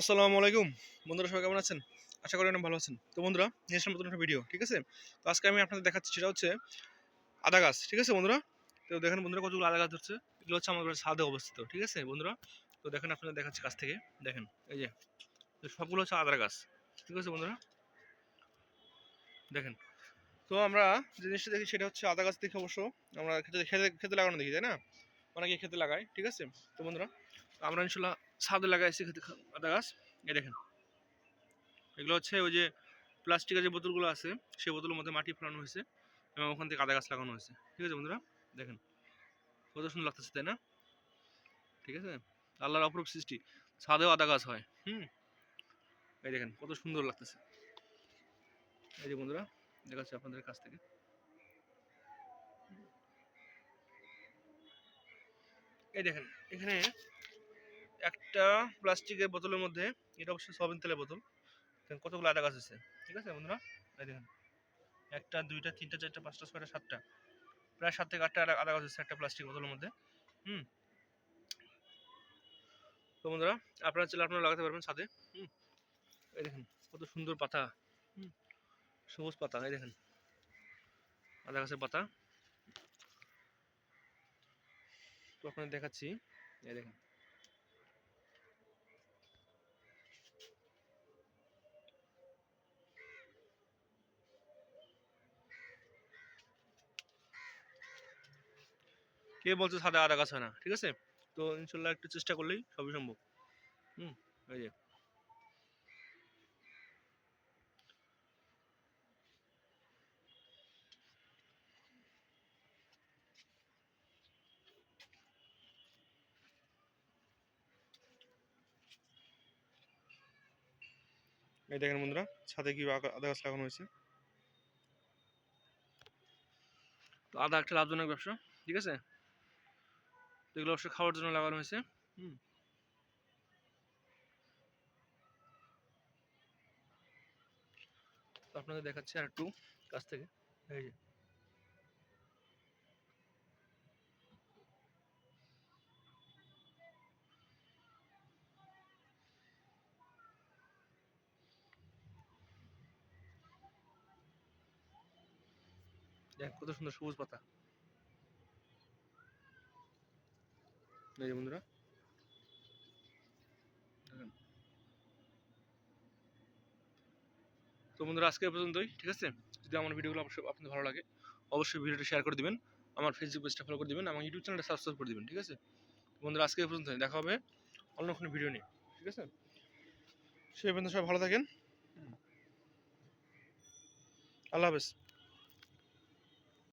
আসসালামু আলাইকুম। বন্ধুরা সবাই কেমন আছেন? আশা করি অনেক ভালো আছেন। তো বন্ধুরা, নিয়ে আসলাম নতুন একটা ভিডিও ঠিক আছে? তো আজকে আমি আপনাদের দেখাচ্ছি সেটা হচ্ছে আদা গাছ, ঠিক আছে বন্ধুরা? তো দেখেন বন্ধুরা কতগুলো আদা গাছ ধরছে। এগুলো হচ্ছে আমার ছাদে অবস্থিত, ঠিক আছে বন্ধুরা? তো দেখেন আপনাদের দেখাচ্ছি কাছ থেকে, দেখেন, এই যে সবগুলো হচ্ছে আদা গাছ, ঠিক আছে বন্ধুরা? দেখেন, তো আমরা জিনিসটা দেখি সেটা হচ্ছে আদা গাছ দেখে অবশ্য আমরা খেতে খেতে খেতে লাগানো দেখি, তাই না? অনেকে খেতে লাগায়, ঠিক আছে? তো বন্ধুরা আমরা ইনশাল্লাহ ছাদে লাগাইছি আদা গাছ। এই দেখেন। এগুলো হচ্ছে ওই যে প্লাস্টিকের যে বোতলগুলো আছে, সেই বোতলের মধ্যে মাটি ফেলানো হয়েছে এবং ওখান থেকে আদা গাছ লাগানো হয়েছে। ঠিক আছে বন্ধুরা? দেখেন, কত সুন্দর লাগতেছে, তাই না? ঠিক আছে? আল্লাহর অপরূপ সৃষ্টি। ছাদেও আদা গাছ হয়। হুম? এই দেখেন, কত সুন্দর লাগতেছে। এই যে বন্ধুরা, দেখাচ্ছি আপনাদের কাছ থেকে। এই দেখেন, এখানে একটা প্লাস্টিকের বোতলের মধ্যে, এটা অবশ্যই সয়াবিন তেলের বোতল। কতগুলো আদা গাছ আছে ঠিক আছে বন্ধুরা? এই দেখেন। একটা, দুইটা, তিনটা, চারটা, পাঁচটা, ছয়টা, সাতটা। প্রায় সাত থেকে আটটা আদা- গাছ আছে একটা প্লাস্টিক বোতলের মধ্যে। হুম। তো বন্ধুরা, আপনারা চাইলে আপনারা লাগাতে পারবেন ছাদে। হুম। এই দেখেন, কত সুন্দর পাতা। হুম। সবুজ পাতা, এই দেখেন। আদা গাছের পাতা। তো আপনাদের দেখাচ্ছি। এই দেখেন। কে বলছে সাদা আদা গাছ হয় না, ঠিক আছে? তো ইনশাল্লাহ একটু চেষ্টা করলেই সবই সম্ভব। হুম, এই যে। এই দেখেন বন্ধুরা, ছাদে কি আদা গাছ লাগানো হয়েছে? তো আদা একটা লাভজনক ব্যবসা, ঠিক আছে? এগুলো অবশ্যই খাওয়ার জন্য লাগানো হয়েছে। আপনাদের দেখাচ্ছি আর একটু কাছ থেকে। এই যে। দেখ, কত সুন্দর সবুজ পাতা। এই যে বন্ধুরা। তো বন্ধুরা আজকে পর্যন্তই ঠিক আছে? যদি আমার ভিডিওগুলো অবশ্যই আপনাদের ভালো লাগে অবশ্যই ভিডিওটা শেয়ার করে দিবেন আমার ফেসবুক পেজটা ফলো করে দিবেন আমার ইউটিউব চ্যানেলটা সাবস্ক্রাইব করে দিবেন ঠিক আছে? বন্ধুরা আজকে এ পর্যন্তই দেখা হবে অন্য কোনো ভিডিও নিয়ে ঠিক আছে? সেই পর্যন্ত সবাই ভালো থাকেন। আল্লাহ হাফেজ।